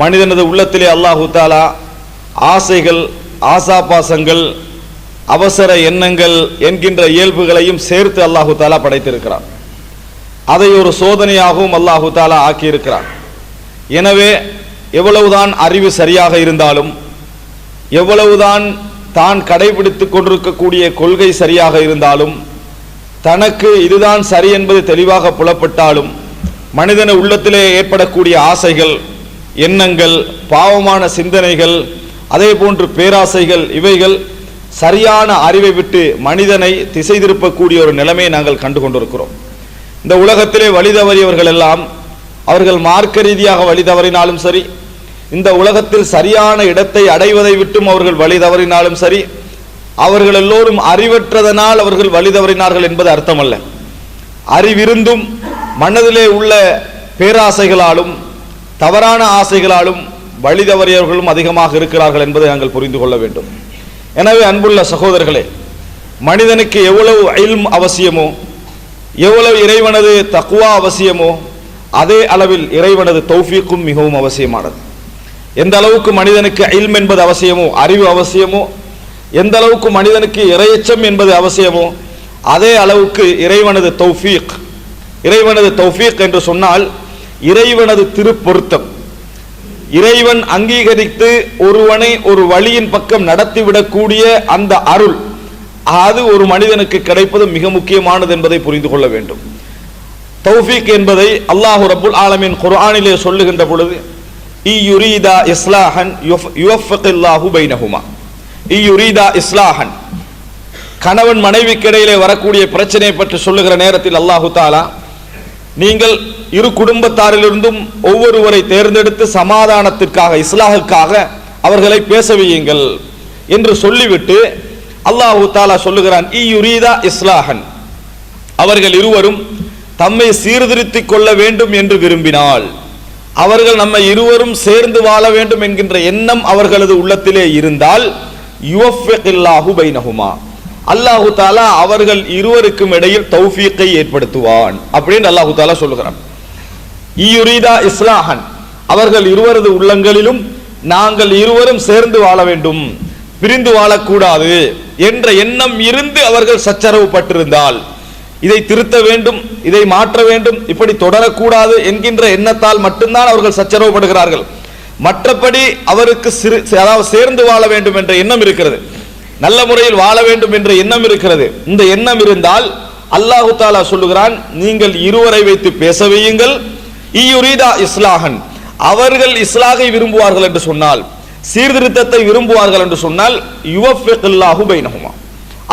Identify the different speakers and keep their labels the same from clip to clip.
Speaker 1: மனிதனது உள்ளத்திலே அல்லாஹு தாலா ஆசைகள் ஆசாபாசங்கள் அவசர எண்ணங்கள் என்கின்ற இயல்புகளையும் சேர்த்து அல்லாஹு தாலா படைத்திருக்கிறான். அதை ஒரு சோதனையாகவும் அல்லாஹு தாலா ஆக்கியிருக்கிறான். எனவே எவ்வளவுதான் அறிவு சரியாக இருந்தாலும் எவ்வளவுதான் தான் கடைபிடித்துக் கொண்டிருக்கக்கூடிய கொள்கை சரியாக இருந்தாலும் தனக்கு இதுதான் சரி என்பது தெளிவாக புலப்பட்டாலும் மனிதன உள்ளத்திலே ஏற்படக்கூடிய ஆசைகள் எண்ணங்கள் பாவமான சிந்தனைகள் அதே போன்று பேராசைகள் இவைகள் சரியான அறிவை விட்டு மனிதனை திசை திருப்பக்கூடிய ஒரு நிலைமையை நாங்கள் கண்டு கொண்டிருக்கிறோம் இந்த உலகத்திலே வழி தவறியவர்கள் எல்லாம் அவர்கள் மார்க்க ரீதியாக வழி தவறினாலும் சரி இந்த உலகத்தில் சரியான இடத்தை அடைவதை விட்டும் அவர்கள் வழி தவறினாலும் சரி அவர்கள் எல்லோரும் அறிவற்றதனால் அவர்கள் வழி தவறினார்கள் என்பது அர்த்தமல்ல. அறிவிருந்தும் மனதிலே உள்ள பேராசைகளாலும் தவறான ஆசைகளாலும் வழி தவறியவர்களும் அதிகமாக இருக்கிறார்கள் என்பதை நாங்கள் புரிந்து கொள்ள வேண்டும். எனவே அன்புள்ள சகோதரர்களே மனிதனுக்கு எவ்வளவு அயில்ம் அவசியமோ எவ்வளவு இறைவனது தக்குவா அவசியமோ அதே அளவில் இறைவனது தௌஃபீக்கும் மிகவும் அவசியமானது. எந்த அளவுக்கு மனிதனுக்கு அயில்ம் என்பது அவசியமோ அறிவு அவசியமோ எந்த அளவுக்கு மனிதனுக்கு இறையச்சம் என்பது அவசியமோ அதே அளவுக்கு இறைவனது தௌஃபீக் இறைவனது தௌஃபீக் என்று சொன்னால் இறைவனது திருப்பொருத்தம். இறைவன் அங்கீகரித்து ஒருவனை ஒரு வழியின் பக்கம் நடத்திவிடக்கூடிய அந்த அருள் அது ஒரு மனிதனுக்கு கிடைப்பது மிக முக்கியமானது என்பதை புரிந்து கொள்ள வேண்டும். தௌஃபீக் என்பதை அல்லாஹு ரபுல் ஆலமின் குர்ஆனிலே சொல்லுகின்ற பொழுது இயுரீதா இஸ்லாஹன் யுவஃபில்லாஹு பைனஹுமா. இயுரீதா இஸ்லாஹன். கணவன் மனைவிக்கு இடையிலே வரக்கூடிய பிரச்சனையை பற்றி சொல்லுகிற நேரத்தில் அல்லாஹு தாலா நீங்கள் இரு குடும்பத்தாரிலிருந்தும் ஒவ்வொருவரை தேர்ந்தெடுத்து சமாதானத்திற்காக இஸ்லாஹுக்காக அவர்களை பேச வையுங்கள் என்று சொல்லிவிட்டு அல்லாஹு தாலா சொல்லுகிறான் இயுரீதா இஸ்லாஹன். அவர்கள் இருவரும் தம்மை சீர்திருத்திக் கொள்ள வேண்டும் என்று விரும்பினால் அவர்கள் நம்ம இருவரும் சேர்ந்து வாழ வேண்டும் என்கின்ற எண்ணம் அவர்களது உள்ளத்திலே இருந்தால் யுவஃபில்லாஹு பைனஹுமா. அல்லாஹு தாலா அவர்கள் இருவருக்கும் இடையில் தௌஃபீக்கை ஏற்படுத்துவான் அப்படின்னு அல்லாஹு தாலா சொல்லுகிறான். இயுரீதா இஸ்லாஹன். அவர்கள் இருவரது உள்ளங்களிலும் நாங்கள் இருவரும் சேர்ந்து வாழ வேண்டும். பிரிந்து வாழக்கூடாது என்ற எண்ணம் இருந்து அவர்கள் சச்சரவு பட்டிருந்தால் இதை திருத்த வேண்டும் இதை மாற்ற வேண்டும் இப்படி தொடரக்கூடாது என்கின்ற எண்ணத்தால் மட்டும்தான் அவர்கள் சச்சரவுப்படுகிறார்கள். மற்றபடி அவருக்கு சிறு அதாவது சேர்ந்து வாழ வேண்டும் என்ற எண்ணம் இருக்கிறது. நல்ல முறையில் வாழ வேண்டும் என்ற எண்ணம் இருக்கிறது. இந்த எண்ணம் இருந்தால் அல்லாஹு தாலா சொல்லுகிறான் நீங்கள் இருவரை வைத்து பேச வையுங்கள் இயுரீதா இஸ்லாஹன். அவர்கள் இஸ்லாகை விரும்புவார்கள் என்று சொன்னால் சீர்திருத்தத்தை விரும்புவார்கள் என்று சொன்னால் யுவஃபில்லாஹு பைனஹுமா.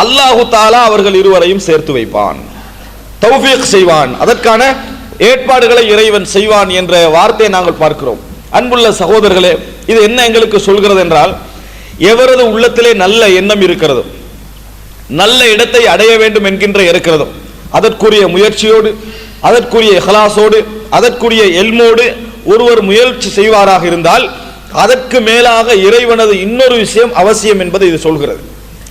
Speaker 1: அல்லாஹு தாலா அவர்கள் இருவரையும் சேர்த்து வைப்பான். தௌஃபீக் செய்வான். அதற்கான ஏற்பாடுகளை இறைவன் செய்வான் என்ற வார்த்தையை நாங்கள் பார்க்கிறோம். அன்புள்ள சகோதரர்களே இது என்ன எங்களுக்கு சொல்கிறது என்றால் எவரது உள்ளத்திலே நல்ல எண்ணம் இருக்கிறதும் நல்ல இடத்தை அடைய வேண்டும் என்கின்ற இருக்கிறதும் அதற்குரிய முயற்சியோடு அதற்குரிய இஹ்லாஸோடு அதற்குரிய எல்மோடு ஒருவர் முயற்சி செய்வாராக இருந்தால் அதற்கு மேலாக இறைவனது இன்னொரு விஷயம் அவசியம் என்பதை இது சொல்கிறது.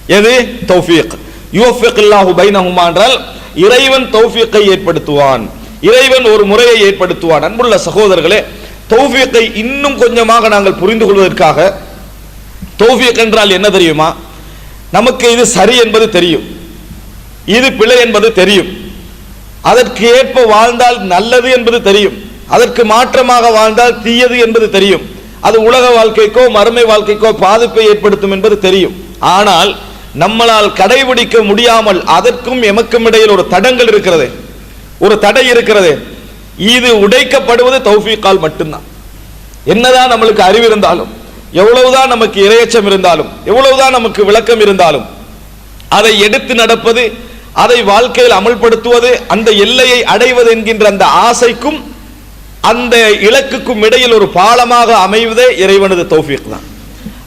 Speaker 1: எது? தௌஃபீக். இல்லாஹு பைனஹுமா என்றால் இறைவன் தௌஃபீக்கை ஏற்படுத்துவான். இறைவன் ஒரு முறையை ஏற்படுத்துவான். அன்புள்ள சகோதரர்களே தௌஃபீக்கை இன்னும் கொஞ்சமாக நாங்கள் புரிந்து கொள்வதற்காக தௌஃபீக் என்றால் என்ன தெரியுமா? நமக்கு இது சரி என்பது தெரியும். இது பிழை என்பது தெரியும். அதற்கு ஏற்ப வாழ்ந்தால் நல்லது என்பது தெரியும். அதற்கு மாற்றமாக வாழ்ந்தால் தீயது என்பது தெரியும். அது உலக வாழ்க்கைக்கோ மறுமை வாழ்க்கைக்கோ பாதிப்பை ஏற்படுத்தும் என்பது தெரியும். ஆனால் நம்மளால் கடைபிடிக்க முடியாமல் அதற்கும் எமக்கும் இடையில் ஒரு தடங்கள் இருக்கிறது. ஒரு தடை இருக்கிறது. இது உடைக்கப்படுவது தௌஃபீக்கால் மட்டும்தான். என்னதான் நம்மளுக்கு அறிவு இருந்தாலும் எவ்வளவுதான் நமக்கு இரையச்சம் இருந்தாலும் எவ்வளவுதான் நமக்கு விளக்கம் இருந்தாலும் அதை எடுத்து நடப்பது அதை வாழ்க்கையில் அமல்படுத்துவது அந்த எல்லையை அடைவது என்கின்ற அந்த ஆசைக்கும் அந்த இலக்குக்கும் இடையில் ஒரு பாலமாக அமைவதே இறைவனது தௌஃபிக் தான்.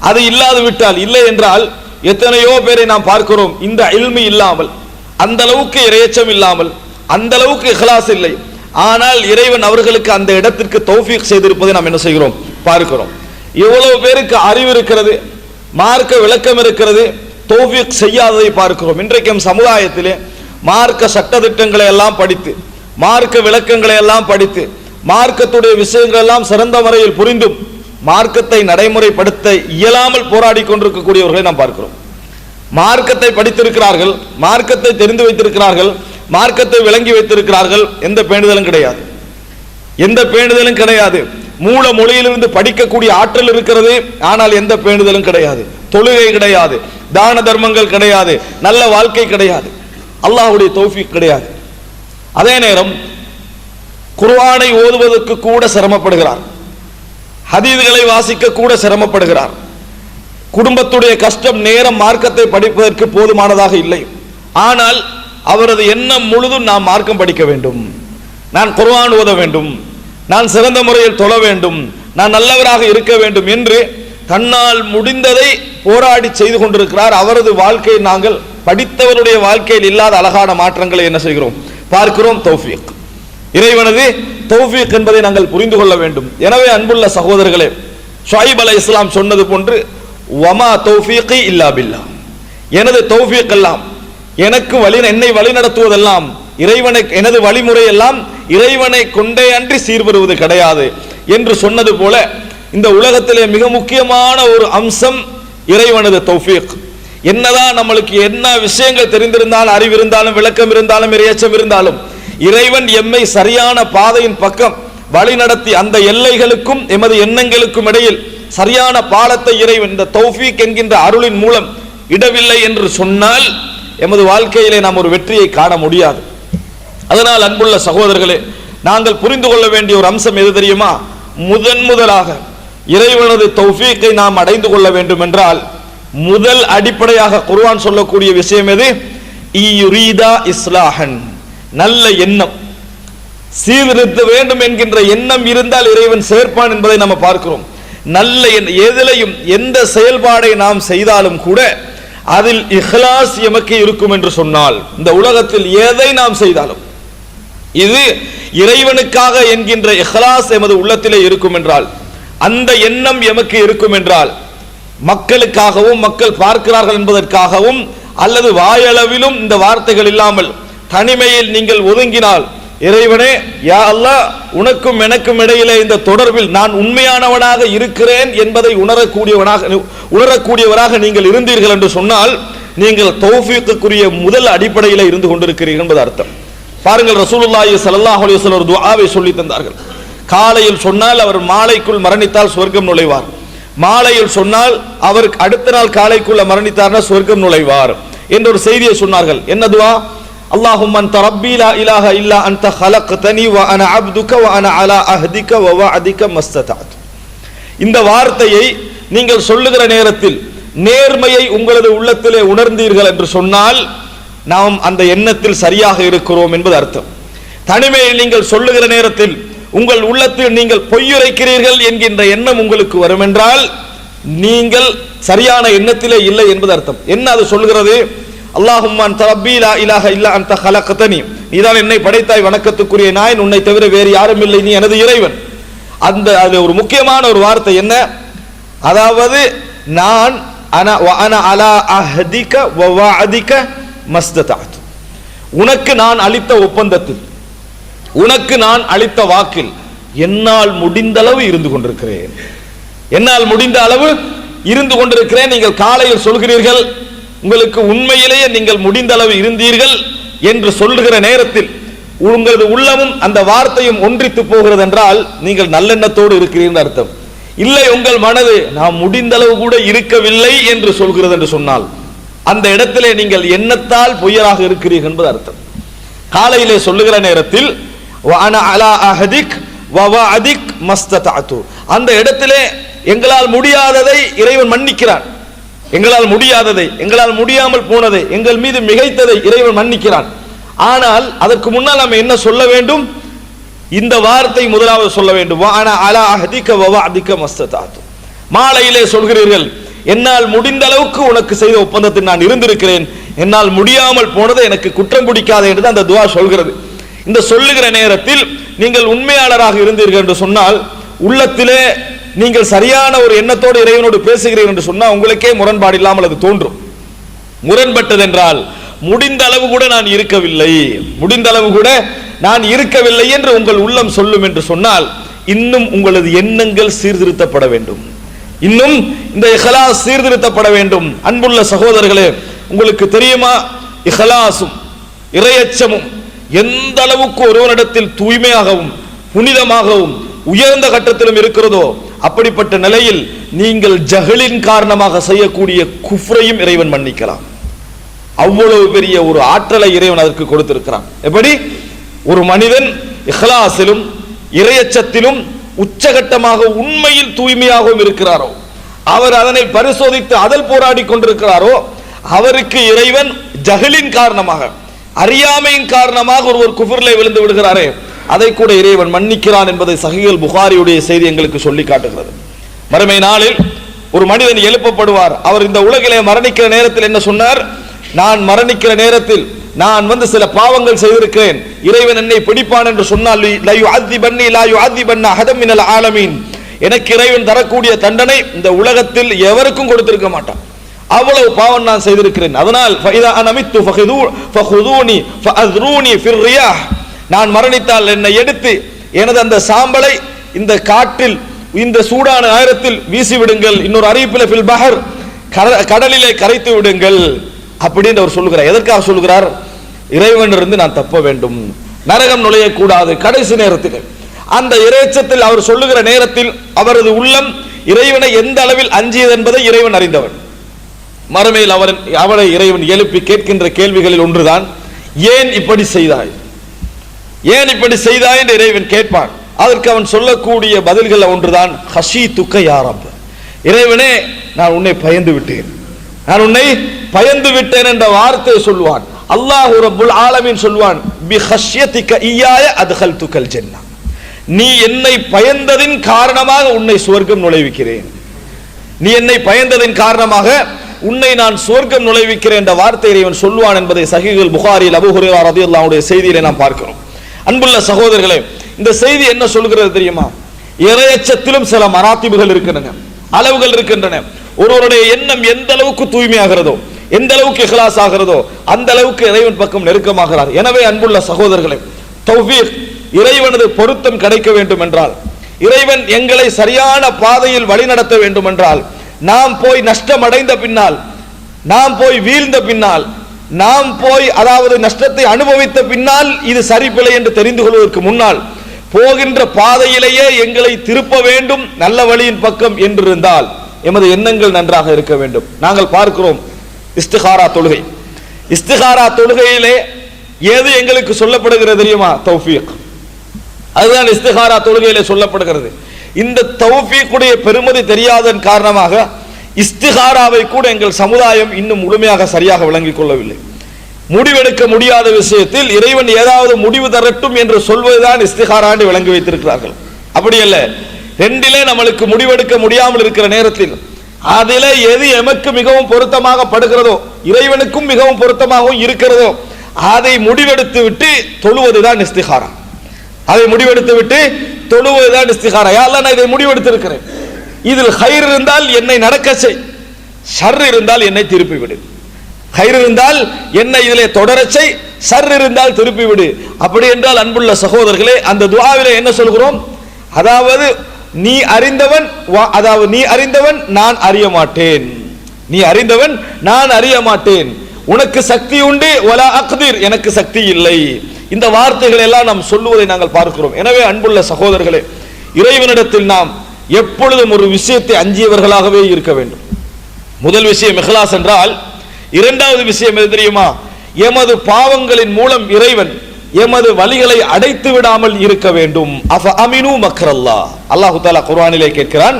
Speaker 1: அது இல்லாது விட்டால் இல்லை என்றால் எத்தனையோ பேரை நாம் பார்க்கிறோம் இந்த இல்மி இல்லாமல் அந்த அளவுக்கு இரையச்சம் இல்லாமல் அந்த அளவுக்கு இஹ்லாஸ் இல்லை. ஆனால் இறைவன் அவர்களுக்கு அந்த இடத்திற்கு தௌஃபீக் செய்திருப்பதை நாம் என்ன செய்கிறோம்? பார்க்கிறோம். எவ்வளவு பேருக்கு அறிவு இருக்கிறது மார்க்க விளக்கம் இருக்கிறது தௌஃபீக் செய்யாததை பார்க்கிறோம். இன்றைக்கும் சமுதாயத்திலே மார்க்க சட்டத்திட்டங்களை எல்லாம் படித்து மார்க்க விளக்கங்களை எல்லாம் படித்து மார்க்கத்துடைய விஷயங்கள் எல்லாம் சிறந்த முறையில் புரிந்தும் மார்க்கத்தை நடைமுறைப்படுத்த இயலாமல் போராடி கொண்டிருக்கக்கூடியவர்களை நாம் பார்க்கிறோம். மார்க்கத்தை படித்திருக்கிறார்கள் மார்க்கத்தை தெரிந்து வைத்திருக்கிறார்கள் மார்க்கத்தை விளங்கி வைத்திருக்கிறார்கள் எந்த பேணுதலும் கிடையாது. எந்த பேணுதலும் கிடையாது. மூல மொழியிலிருந்து படிக்கக்கூடிய ஆற்றல் இருக்கிறது ஆனால் எந்த பேணுதலும் கிடையாது. தொழுகை கிடையாது. தான தர்மங்கள் கிடையாது நல்ல வாழ்க்கை கிடையாது அல்லாஹுடைய தௌஃபீக் கிடையாது. அதே நேரம் குர்ஆனை ஓதுவதற்கு கூட சிரமப்படுகிறார். ஹதீதுகளை வாசிக்க கூட சிரமப்படுகிறார். குடும்பத்துடைய கஷ்டம் நேரம் மார்க்கத்தை படிப்பதற்கு போதுமானதாக இல்லை. ஆனால் அவரது எண்ணம் முழுதும் நாம் மார்க்கம் படிக்க வேண்டும். நான் குர்ஆன் ஓத வேண்டும். நான் சிறந்த முறையில் தொழ வேண்டும். நான் நல்லவராக இருக்க வேண்டும் என்று தன்னால் முடிந்ததை போராடி செய்து கொண்டிருக்கிறார். அவரது வாழ்க்கையை நாங்கள் படித்தவருடைய வாழ்க்கையில் இல்லாத அழகான மாற்றங்களை என்ன செய்கிறோம்? பார்க்கிறோம் தௌஃபீக். இறைவனது தௌஃபீக் என்பதை நாங்கள் புரிந்து கொள்ள வேண்டும். எனவே அன்புள்ள சகோதரர்களே ஷாயிப் அலை இஸ்லாம் சொன்னது போன்று வமா தௌஃபீகி இல்லா பில்லா. எனது தௌஃபீக் எல்லாம் எனக்கு வழி என்னை வழி நடத்துவதெல்லாம் இறைவனை எனது வழிமுறை எல்லாம் இறைவனை கொண்டே அன்றி சீர்பெறுவது கிடையாது என்று சொன்னது போல இந்த உலகத்திலே மிக முக்கியமான ஒரு அம்சம் இறைவனது தௌஃபீக். என்னதான் நம்மளுக்கு என்ன விஷயங்கள் தெரிந்திருந்தாலும் அறிவு இருந்தாலும் விளக்கம் இருந்தாலும் இறையச்சம் இருந்தாலும் இறைவன் எம்மை சரியான பாதையின் பக்கம் வழி நடத்தி அந்த எல்லைகளுக்கும் எமது எண்ணங்களுக்கும் இடையில் சரியான பாலத்தை இறைவன் இந்த தௌஃபீக் என்கின்ற அருளின் மூலம் இடவில்லை என்று சொன்னால் எமது வாழ்க்கையிலே நாம் ஒரு வெற்றியை காண முடியாது. அதனால் அன்புள்ள சகோதரர்களே நாங்கள் புரிந்து கொள்ள வேண்டிய ஒரு அம்சம் எது தெரியுமா? முதன் முதலாக இறைவனது தௌஃபீக்கை நாம் அடைந்து கொள்ள வேண்டும் என்றால் முதல் அடிப்படையாக குர்வான் சொல்லக்கூடிய விஷயம் எது? இயுரீதா இஸ்லாஹன். நல்ல எண்ணம். சீர்திருத்த வேண்டும் என்கின்ற எண்ணம் இருந்தால் இறைவன் சேர்ப்பான் என்பதை நம்ம பார்க்கிறோம். நல்ல எதிலையும் எந்த செயல்பாடை நாம் செய்தாலும் கூட அதில் இஹ்லாஸ் எமக்கு இருக்கும் என்று சொன்னால் இந்த உலகத்தில் எதை நாம் செய்தாலும் இது இறைவனுக்காக என்கின்ற இஹ்லாஸ் எமது உள்ளத்திலே இருக்கும் என்றால் அந்த எண்ணம் எமக்கு இருக்கும் என்றால் மக்களுக்காகவும் மக்கள் பார்க்கிறார்கள் என்பதற்காகவும் அல்லது வாயளவிலும் இந்த வார்த்தைகள் இல்லாமல் தனிமையில் நீங்கள் ஒதுங்கினால் இறைவனே யா அல்லாஹ் உனக்கும் எனக்கும் இடையிலே இந்த தொடர்பில் நான் உண்மையானவனாக இருக்கிறேன் என்பதை உணரக்கூடியவனாக உணரக்கூடியவராக நீங்கள் இருந்தீர்கள் என்று சொன்னால் நீங்கள் தௌஃபீக்குரிய முதல் அடிப்படையில் இருந்து கொண்டிருக்கிறீர்கள் என்பது அர்த்தம். பாருங்கள் ரசூலுல்லாஹி சல்லாஹ் அலைஹி ஒரு துவாவை சொல்லி தந்தார்கள். காலையில் சொன்னால் அவர் மாலைக்குள் மரணித்தால் சொர்க்கம் நுழைவார். மாலையில் சொன்னால் அவர் அடுத்த நாள் காலைக்குள்ள மரணித்தார்னா சொர்க்கம் நுழைவார் என்ற ஒரு செய்தியை சொன்னார்கள். என்னதுவா அல்லாஹும் அன் ரப்பி இலாஹ இல்லா அந்த ஹலக்தனி வ அன அப்துக வ அன அலா அஹ்திக வ அதிக மஸ்ததா இந்த வார்த்தையை நீங்கள் சொல்லுகிற நேரத்தில் நேர்மையை உங்களது உள்ளத்திலே உணர்ந்தீர்கள் என்று சொன்னால் நாம் அந்த எண்ணத்தில் சரியாக இருக்கிறோம் என்பது அர்த்தம். தனிமையில் நீங்கள் சொல்லுகிற நேரத்தில் உங்கள் உள்ளத்தில் நீங்கள் பொய்யுரைக்கிறீர்கள் என்கின்ற எண்ணம் உங்களுக்கு வரும் என்றால் நீங்கள் சரியான எண்ணத்திலே இல்லை என்பது அர்த்தம். என்ன அது சொல்கிறது அல்லாஹும் அன்த லா இலாஹ இல்லா அன்த ஹலகதனி நீதான் என்னை படைத்தாய் வணக்கத்துக்குரிய நாயன். உன்னை தவிர வேறு யாரும் இல்லை நீ எனது இறைவன். அந்த அது ஒரு முக்கியமான ஒரு வார்த்தை என்ன? அதாவது நான் அன அன அலா அஹதிக வ வஅதிக உனக்கு நான் அளித்த ஒப்பந்தத்தில் உனக்கு நான் அளித்த வாக்கில் என்னால் முடிந்த அளவு இருந்து கொண்டிருக்கிறேன். என்னால் முடிந்த அளவு இருந்து கொண்டிருக்கிறேன். நீங்கள் காலையில் சொல்கிறீர்கள் உங்களுக்கு உண்மையிலேயே நீங்கள் முடிந்த அளவு இருந்தீர்கள் என்று சொல்லுகிற நேரத்தில் உங்களது உள்ளமும் அந்த வார்த்தையும் ஒன்றித்து போகிறது என்றால் நீங்கள் நல்லெண்ணத்தோடு இருக்கிறீர்கள் அர்த்தம். இல்லை உங்கள் மனது நாம் முடிந்த அளவு கூட இருக்கவில்லை என்று சொல்கிறது என்று சொன்னால் அந்த இடத்திலே நீங்கள் எண்ணத்தால் பொய்யராக இருக்கிறீர்கள் என்பது அர்த்தம். காலையிலே சொல்லுகிற நேரத்தில் வான அலா அஹதிக் வவஅதிக் மஸ்ததஅது அந்த இடத்திலே எங்களால் முடியாததை இறைவன் மன்னிக்கிறான். எங்களால் முடியாததை எங்களால் முடியாமல் போனதை எங்கள் மீது மிகைத்ததை இறைவன் மன்னிக்கிறான். ஆனால் அதற்கு முன்னால் நாம் என்ன சொல்ல வேண்டும்? இந்த வார்த்தை முதலாவது சொல்ல வேண்டும். வஅன அலா அஹதிக வவஅதிக மஸ்ததஅது மாலையிலே சொல்கிறீர்கள் என்னால் முடிந்த அளவுக்கு உனக்கு செய்த ஒப்பந்தத்தில் நான் இருந்திருக்கிறேன். என்னால் முடியாமல் போனதை எனக்கு குற்றம் பிடிக்காது என்று அந்த துவா சொல்கிறது. இந்த சொல்லுகிற நேரத்தில் நீங்கள் உண்மையாளராக இருந்தீர்கள் என்று சொன்னால் உள்ளத்திலே நீங்கள் சரியான ஒரு எண்ணத்தோடு இறைவனோடு பேசுகிறீர்கள் என்று சொன்னால் உங்களுக்கே முரண்பாடு இல்லாமல் அது தோன்றும். முரண்பட்டதென்றால் முடிந்த அளவு கூட நான் இருக்கவில்லை. முடிந்த அளவு கூட நான் இருக்கவில்லை என்று உங்கள் உள்ளம் சொல்லும் என்று சொன்னால் இன்னும் உங்களது எண்ணங்கள் சீர்திருத்தப்பட வேண்டும். இன்னும் இந்த இஹலாஸ் சீர்திருத்தப்பட வேண்டும். அன்புள்ள சகோதரர்களே உங்களுக்கு தெரியுமா? இஹலாசும் இறையச்சமும் எந்த அளவுக்கு ஒருவனிடத்தில் தூய்மையாகவும் புனிதமாகவும் உயர்ந்த கட்டத்திலும் இருக்கிறதோ அப்படிப்பட்ட நிலையில் நீங்கள் ஜஹலின் காரணமாக செய்யக்கூடிய குஃப்ரையும் இறைவன் மன்னிக்கலாம். அவ்வளவு பெரிய ஒரு ஆற்றலை இறைவன் அதற்கு கொடுத்திருக்கிறான். எப்படி? ஒரு மனிதன் இஹ்லாசிலும் இறையச்சத்திலும் உச்சகட்டமாக உண்மையில் தூய்மையாகவும் இருக்கிறாரோ அவர் அதனை பரிசோதித்து அதில் போராடி கொண்டிருக்கிறாரோ அவருக்கு இறைவன் ஜஹலின் காரணமாக அறியாமையின் காரணமாக ஒருவர் குஃபுர்ல விழுந்து விடுகிறாரே அதை கூட இறைவன் மன்னிக்கிறான் என்பதை சகிகள் புகாரியுடைய செய்தி எங்களுக்கு சொல்லி காட்டுகிறது. மறுமை நாளில் ஒரு மனிதன் எழுப்பப்படுவார். அவர் இந்த உலகிலே மரணிக்கிற நேரத்தில் என்ன சொன்னார்? நான் மரணிக்கிற நேரத்தில் நான் வந்து சில பாவங்கள் செய்திருக்கிறேன். இறைவன் என்னை பிடிப்பான் என்று சொன்னால் லா ஆலமீன். எனக்கு இறைவன் தரக்கூடிய தண்டனை இந்த உலகத்தில் எவருக்கும் கொடுத்திருக்க மாட்டான். அவ்வளவு பாவம் நான் செய்திருக்கிறேன். அதனால் ஃபஹுதூனி நான் மரணித்தால் என்னை எடுத்து எனது அந்த சாம்பலை இந்த காற்றில் இந்த சூடான நேரத்தில் வீசி விடுங்கள். இன்னொரு அறிவிப்பில் ஃபில் பஹர். கடலிலே கரைத்து விடுங்கள். அப்படின்னு அவர் சொல்லுகிறார். எதற்காக சொல்லுகிறார்? இறைவனிலிருந்து நான் தப்ப வேண்டும். நரகம் நுழையக்கூடாது. கடைசி நேரத்தில். அந்த இறைச்சத்தில் அவர் சொல்லுகிற நேரத்தில் அவரது உள்ளம் இறைவனை எந்த அளவில் அஞ்சியது என்பதை இறைவன் அறிந்தவன். மறுமையில் அவர் அவரை இறைவன் எழுப்பி கேட்கின்ற கேள்விகளில் ஒன்றுதான் ஏன் இப்படி செய்தாய்? ஏன் இப்படி செய்தாய்? என்று இறைவன் கேட்பான். அதற்கு அவன் சொல்லக்கூடிய பதில்கள் ஒன்றுதான் ஹஷி துக்க யாரப் இறைவனே நான் உன்னை பயந்து விட்டேன். நான் உன்னை பயந்து விட்டேன் என்ற வார்த்தையை சொல்வான். அல்லாஹ் ரபுல் ஆலமின் சொல்வான் பி ஐயாய அதுகல் துக்கள் சென்னான் நீ என்னை பயந்ததின் காரணமாக உன்னை சுவர்க்கம் நுழைவிக்கிறேன். நீ என்னை பயந்ததின் காரணமாக உன்னை நான் சொர்க்கம் நுழைவிக்கிறேன் என்ற வார்த்தை இறைவன் சொல்வான் என்பதை சஹீஹுல் புகாரில் அபூ ஹுரைரா ரலியல்லாஹுடைய செய்தியிலே நாம் பார்க்கிறோம். அன்புள்ள சகோதரர்களே இந்த செய்தி என்ன சொல்கிறது தெரியுமா? இரையச்சத்திலும் சில மராத்திபுகள் இருக்கின்றன அளவுகள் இருக்கின்றன. ஒருவருடைய எண்ணம் எந்த அளவுக்கு தூய்மையாகிறதோ எந்த அளவுக்கு இஹ்லாஸ் ஆகிறதோ அந்த அளவுக்கு இறைவன் பக்கம் நெருக்கமாகிறார். எனவே அன்புள்ள சகோதரர்களே தௌஃபீக் இறைவனது பொருத்தம் கிடைக்க வேண்டும் என்றால் இறைவன் எங்களை சரியான பாதையில் வழிநடத்த வேண்டும் என்றால் நாம் போய் நஷ்டம் அடைந்த பின்னால் நாம் போய் வீழ்ந்த பின்னால் நாம் போய் அதாவது நஷ்டத்தை அனுபவித்த பின்னால் இது சரிப்பில்லை என்று தெரிந்து கொள்வதற்கு முன்னால் போகின்ற பாதையிலேயே எங்களை திருப்ப வேண்டும் நல்ல வழியின் பக்கம் என்றிருந்தால் எமது எண்ணங்கள் நன்றாக இருக்க வேண்டும். நாங்கள் பார்க்கிறோம் இஸ்திகாரா தொழுகை. இஸ்திகாரா தொழுகையிலே எது எங்களுக்கு சொல்லப்படுகிறது தெரியுமா? தௌஃபீக். அதுதான் இஸ்திகாரா தொழுகையிலே சொல்லப்படுகிறது. இந்த தௌஃபீக்குடைய பெருமதி தெரியாதன் காரணமாக இஸ்திகாராவை கூட எங்கள் சமுதாயம் இன்னும் முழுமையாக சரியாக விளங்கிக் கொள்ளவில்லை. முடிவெடுக்க முடியாத விஷயத்தில் இறைவன் ஏதாவது முடிவு தரட்டும் என்று சொல்வதுதான் இஸ்திகாராண்டு விளங்கி வைத்திருக்கிறார்கள். அப்படி அல்ல. ரெண்டிலே நம்மளுக்கு முடிவெடுக்க முடியாமல் இருக்கிற நேரத்தில் அதிலே எது எமக்கு மிகவும் பொருத்தமாக படுகிறதோ இறைவனுக்கும் மிகவும் பொருத்தமாகவும் இருக்கிறதோ அதை முடிவெடுத்து விட்டு தொழுவதுதான் இஸ்திகாரா. அதை முடிவெடுத்து விட்டு தொழுவதுதான் இஸ்திகாரா. யாரெல்லாம் நான் இதை முடிவெடுத்திருக்கிறேன். இதில் ஹைர் இருந்தால் என்னை நடக்க செய். ஷர் இருந்தால் என்னை திருப்பி விடு. ஹைர் இருந்தால் என்னை இதிலே தொடரச் செய். ஷர் இருந்தால் திருப்பி விடு. அப்படி என்றால் அன்புள்ள சகோதரர்களே அந்த துவாவில என்ன சொல்கிறோம்? அதாவது நீ அறிந்தவன் வா- அதாவது நீ அறிந்தவன் நான் அறிய மாட்டேன். நீ அறிந்தவன் நான் அறிய மாட்டேன். உனக்கு சக்தி உண்டு ஒலா அக்தீர் எனக்கு சக்தி இல்லை. இந்த வார்த்தைகள் எல்லாம் நாம் சொல்லுவதை நாங்கள் பார்க்கிறோம். எனவே அன்புள்ள சகோதரர்களே இறைவனிடத்தில் நாம் எப்பொழுதும் ஒரு விஷயத்தை அஞ்சியவர்களாகவே இருக்க வேண்டும். முதல் விஷயம் இஹ்லாஸ் என்றால் இரண்டாவது விஷயம் எது தெரியுமா? எமது பாவங்களின் மூலம் இறைவன் எமது வழிகளை அடைத்து விடாமல் இருக்க வேண்டும். அஃப அமினு மக்ரல்லா அல்லாஹு தாலா குர்ஆனிலே கேட்கிறான்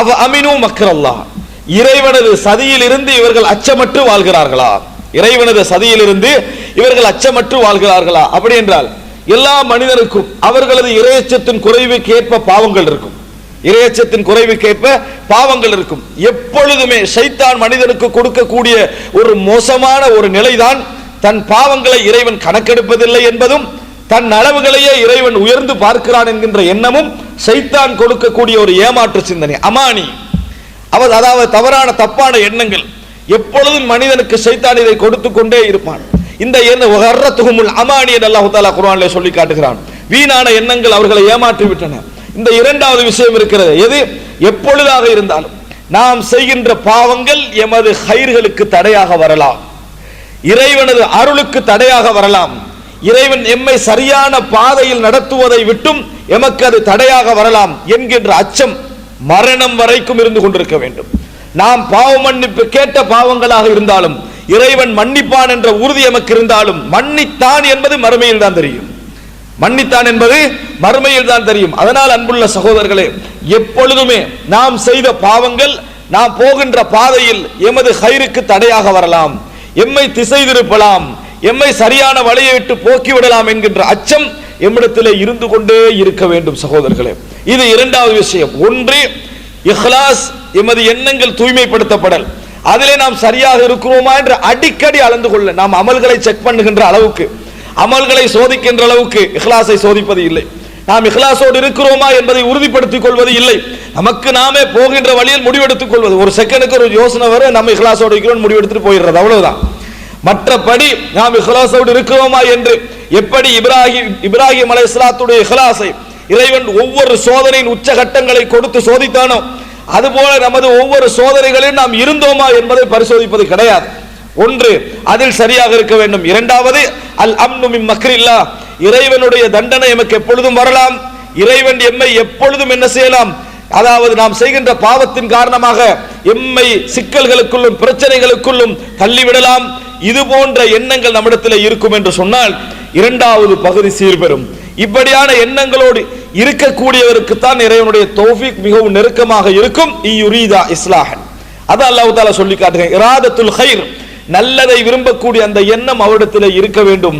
Speaker 1: அஃப அமினு மக்ரல்லா இறைவனது சதியிலிருந்து இவர்கள் அச்சமற்று வாழ்கிறார்களா? இறைவனது சதியிலிருந்து இவர்கள் அச்சமற்று வாழ்கிறார்களா? அப்படி என்றால் எல்லா மனிதனுக்கும் அவர்களது இறையச்சத்தின் குறைவுக்கு ஏற்ப பாவங்கள் இருக்கும். இரையச்சத்தின் குறைவுக்கேற்ப பாவங்கள் இருக்கும். எப்பொழுதுமே சைத்தான் மனிதனுக்கு கொடுக்கக்கூடிய ஒரு மோசமான ஒரு நிலைதான் தன் பாவங்களை இறைவன் கணக்கெடுப்பதில்லை என்பதும் தன் அளவுகளையே இறைவன் உயர்ந்து பார்க்கிறான் என்கின்ற எண்ணமும் சைத்தான் கொடுக்கக்கூடிய ஒரு ஏமாற்று சிந்தனை அமானி. அவர் அதாவது தவறான தப்பான எண்ணங்கள். எப்பொழுதும் மனிதனுக்கு சைத்தான் இதை கொடுத்து கொண்டே இருப்பான். இந்த எண்ண வர்றத்துகுமுல் அமானி என்று அல்லாஹு தாலா சொல்லி காட்டுகிறான். வீணான எண்ணங்கள் அவர்களை ஏமாற்றி விட்டன. இந்த இரண்டாவது விஷயம் இருக்கிறது. எது? எப்பொழுதாக இருந்தாலும் நாம் செய்கின்ற பாவங்கள் எமது ஹைர்களுக்கு தடையாக வரலாம். இறைவனது அருளுக்கு தடையாக வரலாம். இறைவன் எம்மை சரியான பாதையில் நடத்துவதை விட்டும் எமக்கு அது தடையாக வரலாம் என்கின்ற அச்சம் மரணம் வரைக்கும் இருந்து கொண்டிருக்க வேண்டும். நாம் பாவ மன்னிப்பு கேட்ட பாவங்களாக இருந்தாலும் இறைவன் மன்னிப்பான் என்ற உறுதி எமக்கு இருந்தாலும் மன்னித்தான் என்பது மறுமையில் தான் தெரியும். மன்னித்தான் என்பது மறுமையில் தான் தெரியும். அதனால் அன்புள்ள சகோதரர்களே எப்பொழுதுமே நாம் செய்த பாவங்கள் நாம் போகின்ற பாதையில் எமது ஹைருக்கு தடையாக வரலாம். எம்மை திசை திருப்பலாம் எம்மை சரியான வழியை விட்டு போக்கிவிடலாம் என்கின்ற அச்சம் எம்மிடத்திலே இருந்து கொண்டே இருக்க வேண்டும் சகோதரர்களே. இது இரண்டாவது விஷயம். ஒன்று இஹ்லாஸ் எமது எண்ணங்கள் தூய்மைப்படுத்தப்படல். அதிலே நாம் சரியாக இருக்கிறோமா என்று அடிக்கடி அளந்து கொள்ள நாம் அமல்களை செக் பண்ணுகின்ற அளவுக்கு அமல்களை சோதிக்கின்ற அளவுக்கு இஹ்லாஸை சோதிப்பது இல்லை. நாம் இஹ்லாசோடு இருக்கிறோமா என்பதை உறுதிப்படுத்திக் கொள்வது இல்லை. நமக்கு நாமே போகின்ற வழியில் முடிவெடுத்துக் கொள்வது. ஒரு செகண்டுக்கு ஒரு யோசனை வரும் நம்ம இஹ்லாசோடு இருக்கிறோம் முடிவெடுத்துட்டு போயிடுறது. அவ்வளவுதான். மற்றபடி நாம் இஹ்லாசோடு இருக்கிறோமா என்று எப்படி இப்ராஹிம் இப்ராஹிம் அலை இஸ்லாத்துடைய இஹ்லாஸை இறைவன் ஒவ்வொரு சோதனையின் உச்சகட்டங்களை கொடுத்து சோதித்தானோ அதுபோல நமது ஒவ்வொரு சோதனைகளையும் நாம் இருந்தோமா என்பதை பரிசோதிப்பது கிடையாது. ஒன்று அதில் சரியாக இருக்க வேண்டும். இரண்டாவது அல் அம்னு மின் மக்ரில்லா. இறைவனுடைய தண்டனை எமக்கு எப்பொழுதும் வரலாம். இறைவன் எம்மை எப்பொழுதும் என்ன செய்யலாம்? அதாவது நாம் செய்கின்ற பாவத்தின் காரணமாக எம்மை சிக்கல்களுக்குள்ளும் பிரச்சனைகளுக்குள்ளும் தள்ளிவிடலாம். இது போன்ற எண்ணங்கள் நம்மிடத்தில் இருக்கும் என்று சொன்னால் இரண்டாவது பகுதி சீர்பெறும். இப்படியான எண்ணங்களோடு இருக்கக்கூடியவருக்கு தான் இறைவனுடைய தோஃபிக் மிகவும் நெருக்கமாக இருக்கும். இயுரீதா இஸ்லாஹன். அதை அல்லாஹு தாலா சொல்லி காட்டுகிறேன். இராதத்துல் ஹைர் நல்லதை விரும்பக்கூடிய அந்த எண்ணம் அவரிடத்தில் இருக்க வேண்டும்.